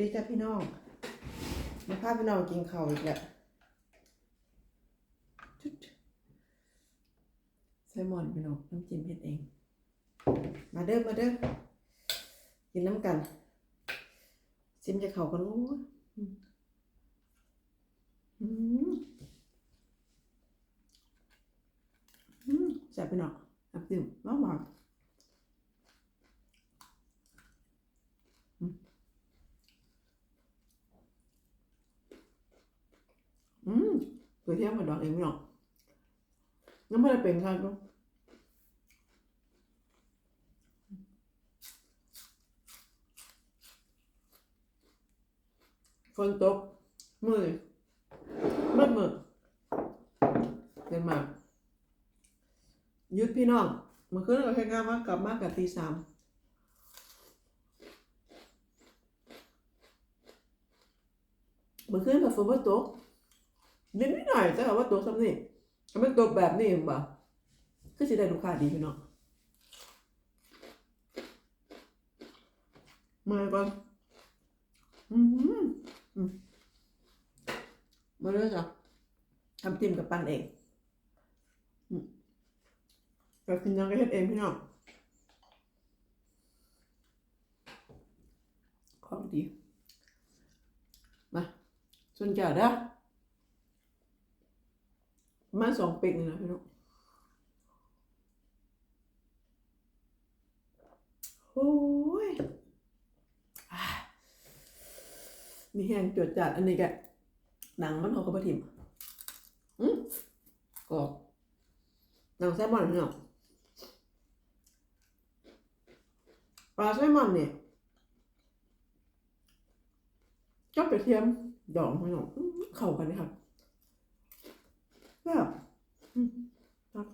ดีจ้าพี่น้อง มาพาพี่น้องกินข้าวอีกแล้วจุดไซมอนพี่น้องน้ำจิ้มเฮ็ดเอง มาเด้อมาเด้อกินน้ำกัน ซิมจะเข่ากันโอ้อืมอืมแซ่บพี่น้องน้ำจิ้มมากมาก อืมตัวเที่ยวมกับดอกเองไม่หรอกยังไม่ได้เป็นครับลูกฝนตกมือมืดมืดเดินมาหยุดพี่น้องเมื่อคืนเราแค่งานมากลับมากกับตีสามเมื่อคืนกับฝนว่าตก นิดหน่อยจะว่าตัวซ้ำนี่ถ้ามันตัวแบบนี้เองบ่คือสิได้ลูกค้าดีพี่น้องมาก่อนอืมอืมมาเลยจ้ะทำจิ้มกับปั้นเองแต่กินยังก็เฮ็ดเองพี่น้องของดี มาส่วนเจ้าเด้อ มาสองปีกเลยนะพี่น้องโอ้ยอ่ามีแห้งจดจัดอันนี้แกหนังมันเขาก็บะทิมอืมกรอบหนังแซลมอนพี่น้องปลาแซลมอนเนี่ยก็ไปเทียมดองพี่น้อเข้ากันเลยครับ แบบอืมครับ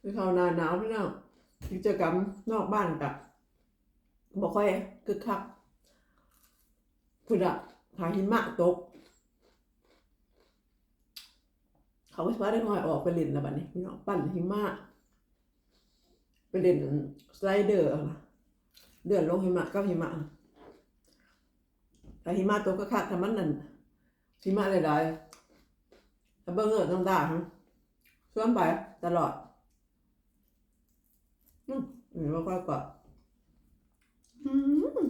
คือเขาหนาหนาวพี่น้องกิจกรรมนอกบ้านกับบอกค่อยคึกคักพุ่นอะหาหิมะตก เขาก็สามาได้หอยออกไปเล่นแล้วบัดนี้พี่น้องปั่นหิมะไปเล่นสไลเดอร์เอาล่ะ เดือนลงหิมะกับหิมะแต่หิมะตกก็คักถ้ามันนั่นหิมะหลายๆถ้าเบิ่งเอิ้นต้องด่าฮะชวนไปตลอดอืมอืมบ่ค่อยกว่าอืม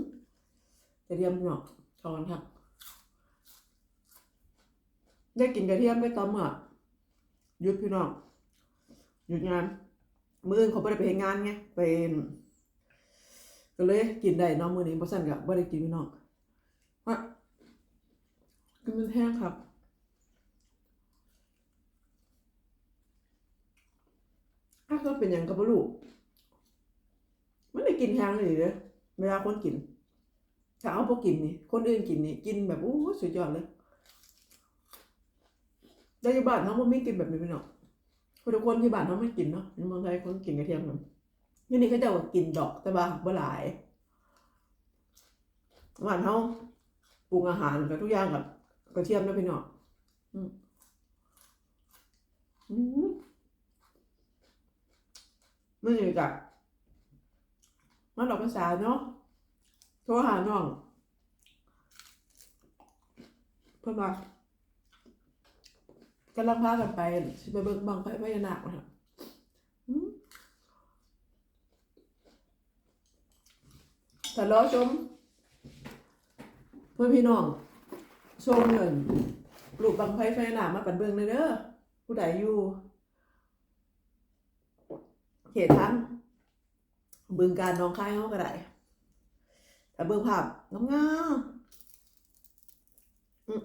กระเทียมเนาะทอนค่ะได้กินกระเทียมไม่ต้มอะหยุดพี่น้องหยุดงาน มื้ออื่นเขาไม่ได้ไปเฮ็ดงานไงไป ก็เลยกินได้น้องมือนี้บ่ซั่นก็บ่ได้กินพี่น้องเพราะกินมันแห้งครับถ้าเขาเป็นหยังก็บ่รู้มันได้กินแห้งเลยเด้อเวลาคนกินถ้าเอาบ่กินนี่คนอื่นกินนี่กินแบบโอ้สุดยอดเลยแต่อยู่บ้านเฮาบ่มีกินแบบนี้พี่น้องคนทุกคนที่บ้านเฮาไม่กินเนาะในเมืองไทยคนกินกระเทียมกัน นี่นี่เขาจะว่ากินดอกแต่ว่าบ่หลายหวานเฮาปรุงอาหารกับทุกอย่างกับกระเทียมนะพี่น้องอืมอืมมันอยู่กับมันดอกภาษาเนาะโทรหาน้องเพื่อนมากำลังพากันไปไปเบิ่งบังไฟพญานาคนะครับอืม แต่ล้อชมเพื่อนพี่น้องชมเงินปลูกบังไฟไฟหนามาปันเบืองเลยเด้อผู้ใดอยู่ เขตทั้งบึงการน้องค่ายเขาก็ได้แต่เบิ่งภาพงามๆอืม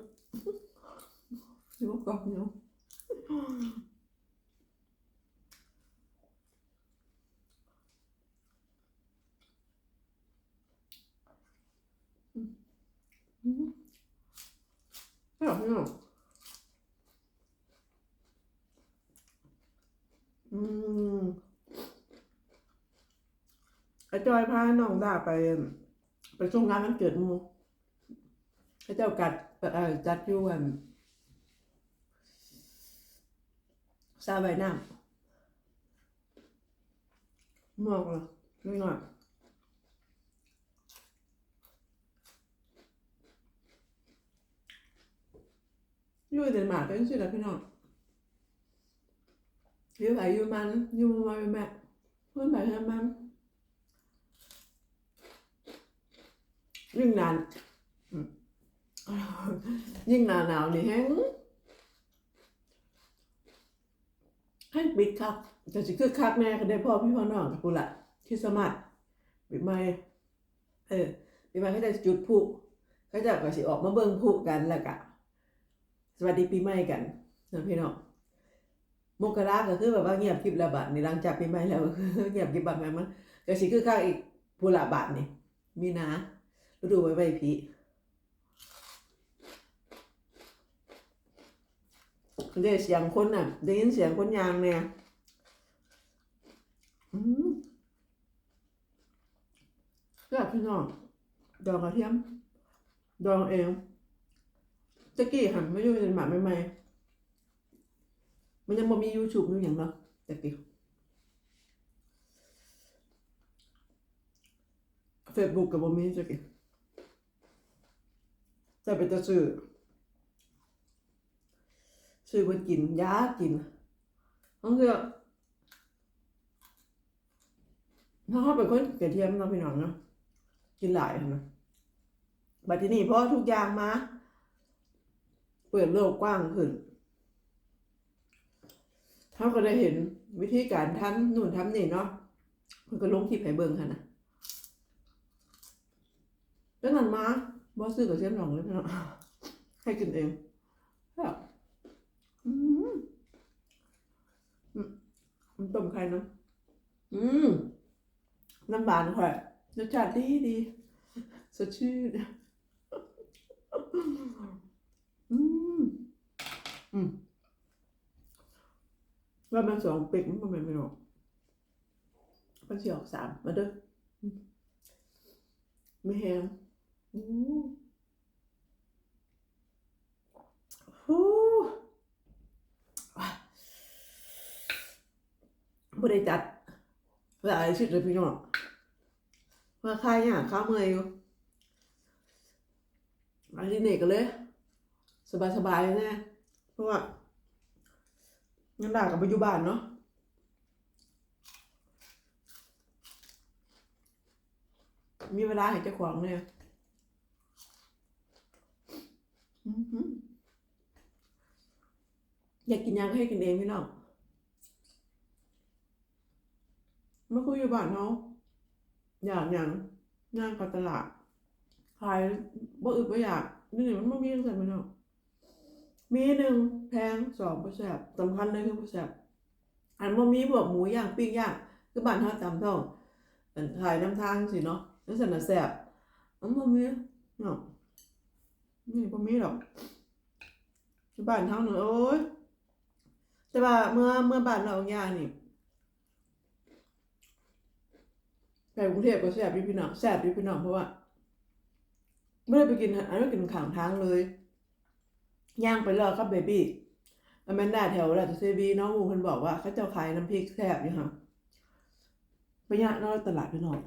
สิว่ากรอบเนาะ ไม่หรอกพี่น้องอืมไอจอยพาน้องดาไป ไปช่วงงานวันเกิดมูไอ้เจ้ากัดเอ่อจัดอยู่อันซาใบหน้มากเลยนิดหน่อย อยู่เดนมาร์กเป็นสิแล้วพี่น้องอยู่ไหนอยู่มันอยู่มาอยู่แม่เพื่อนไปเพื่อนมันยิ่งนานยิ่งหนาวหนาวนี่แห้งให้ปิดครับจะสิคือคักแน่ก็ได้พ่อพี่พ่อน้องกับกูละที่สมัครปิดไม้เออปิดไม้ให้ได้จุดพลุเขาจะก็สิออกมาเบิ่งพลุกันแล้วก็ สวัสดีปีใหม่กันนะพี่น้องมกราก็คือแบบว่าเงียบกิบระบาดนี่หลังจากปีใหม่แล้วก็คือเงียบกิบบัดนั้นมันก็สิคือคักอีกผู้ละบาทนี่มีนาฤดูไว้ไว้ผีได้เสียงคนน่ะได้ยินเสียงคนยางเนี่ยอืมแบบพี่น้องดองกระเทียม ดองเอง ตะกี้หันไม่อยู่ในหมาใหม่ๆมันยังบ่มียูทูบอยู่อย่างเนาะตะกี้เฟซบุ๊กกับบ่มีตะกี้แต่เป็นจะซื้อซื้อเพิ่นกินยากินต้องเลือกถ้าเขาเป็นคนกระเทียมเนาะพี่น้องเนาะกินหลายนะบัดทีนี้เพราะทุกอย่างมา เปิดโลกกว้างขึ้นเขาก็ได้เห็นวิธีการทำนู่นทำนี่เนาะมันก็ลงคลิปให้เบิ่งค่ะนะแล้วนั้นมาบอสซื้อกระเทียมหนองเลยพี่น้องให้กินเองแบบอืมอืมมันต้มไข่เนาะอืมน้ำบานค่ะรสชาติดีดีสดชื่นอืมอืม ว่ามันสองเป็กมันเป็นไม่หรอกมันสิออกสามมาเด้อไม่แห้งอู้หูอะบ่ได้จัดหลายชุดเลยพี่น้องมาคายเนี่ยข้าเมื่อยอยู่อันนี้เนกกันเลย สบายๆน่เพราะว่า งั้นด่ากับปัจจุบันเนาะมีเวลาให้เจ้าของเนี่ยอยากกินยังก็ให้กินเองพี่น้องไม่คุยอยู่บ้านเขาอยากอย่างย่างกับตลาดขายบ่อึดบ่อยากนี่มันไม่มีตั้งแต่มันเนาะ มีหนึ่งแพงสองบ่แซ่บสำคัญเลยคือบ่แซ่บอันบ่มีพวกหมูย่างปิ้งย่างคือบ้านเฮาตามท้องอันขายน้ำทางสิเนาะนั่นสันนะแซ่บอันบ่มีเนาะนี่บ่มีหรอกบ้านเฮาเนาะโอ้ยแต่ว่าเมื่อเมื่อบ้านเราย่างนี่ไปกรุงเทพก็แซ่บอยู่พี่น้องแซ่บอยู่พี่น้องเพราะว่าไม่ได้ไปกินอันนั้นกินข้างทางเลย ย่างไปรอกับเบบี้อแมนดาแถวราชเซบีน้องอูคนบอกว่าเขาเจ้าขายน้ำพริกแซ่บอยู่ค่ะไปย่างนอกตลาดพี่น้อง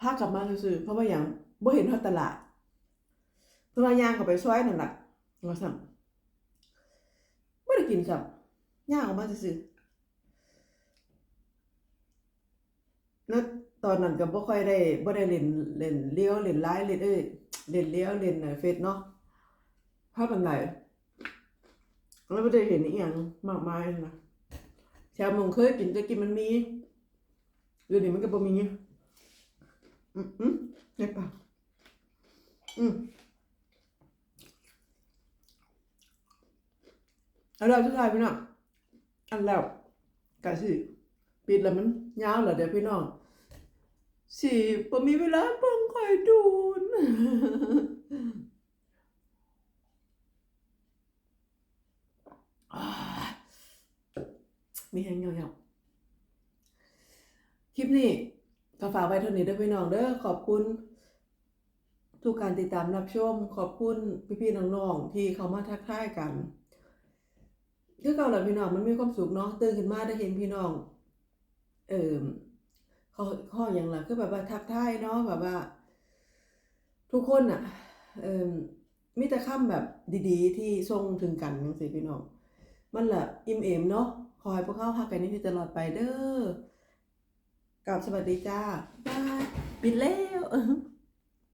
พากลับมาซื้อเพราะว่าอย่างบ่เห็นเขาตลาดเพราะว่าย่างกับไปซอยนั่นแหละว่าสั่งไม่ได้กินสับย่างออกมาซื้อแล้วตอนนั้นก็บ่ค่อยได้บ่ได้เล่นเล่นเลี้ยวเล่นไลน์เล่นเอ้ยเล่นเลี้ยวเล่นเฟซเนาะ ภาพเป็นไรแล้วบ่ได้เห็นอีหยังมากมายนะแถวมงเคยกินแต่กินมันมีเดี๋ยวนี้มันก็บ่มีอืมอืมเจ็บปากอืมเอาแล้วสุดท้ายพี่น้องอันแล้วก็สิปิดแล้วมันยาวเหรอเดี๋ยวพี่น้องสิบ่มีเวลาเบิ่งคอยดูน อ่า มีแห้งเงาๆคลิปนี้ก็ฝากไว้เท่านี้ด้อพี่น้องเด้อขอบคุณ ทุกการติดตามรับชม ขอบคุณพี่ๆน้องๆที่เขามาทักทายกันคือเก่าแหละพี่น้องมันมีความสุขเนาะตื่นขึ้นมาได้เห็นพี่น้อง เออข้อข้ออย่างละคือแบบว่าทักทายเนาะแบบว่า ทุกคนอะ เออมีแต่คำแบบดี ๆ ที่ส่งถึงกันจังซีพี่น้อง มันละอิ่มเอมเนาะขอให้พวกเขาพักกันนี่ตลอดไปเด้อกลับสวัสดีจ้าบายปิดแล้ว